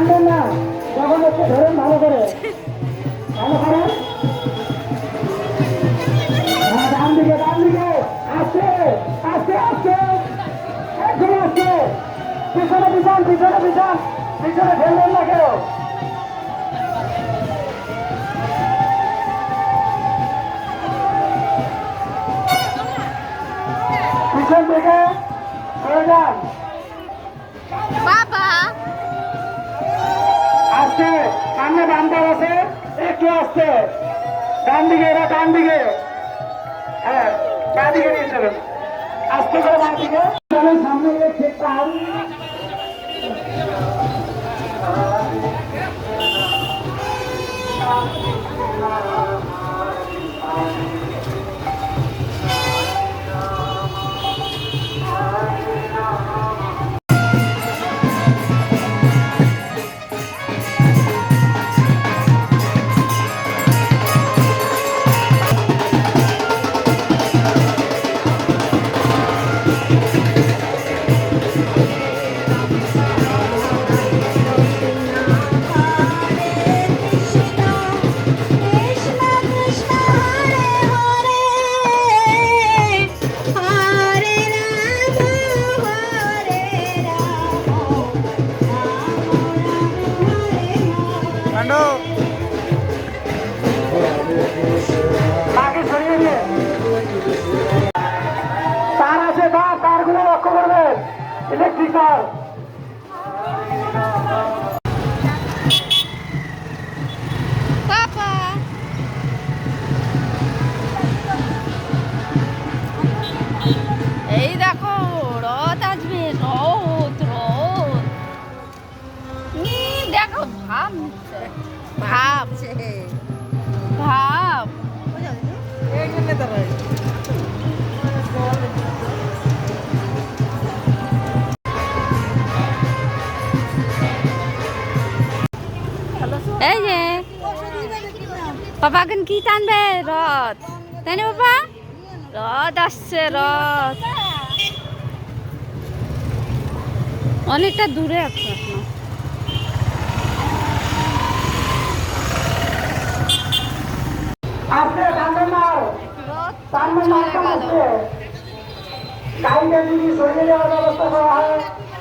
টানবেন না, যখন একটু ধরেন ভালো করে। ভালো করেন ডান দিকে ডান দিকে আসছে আসছে আসছে। একদম আসছে। পিছনে পিছন পিছনে পিছন, পিছনে ফেলবেন না কেউ। পিছন থেকে চলে যান। বাবা! আসতে সামনে বাম্পার আছে, একটু আসতে। ডান দিকে এরা ডান দিকে হ্যাঁ দিকে নিয়ে করে ডান দিকে সামনে গিয়ে দিয়ে তার আছে বা তারগুলো লক্ষ্য করবেন ইলেকট্রিক তার এই দেখো রথ আসবে রথ রথ। দেখো ভাব ভাব। বাবা এখন কি টানবে? রথ। তাই না বাবা রথ আসছে, রথ। অনেকটা দূরে আছে এখনও আপনি টানবেন না আর। রথ টানবেন না চলে একটা গেল হচ্ছে গাড়িটা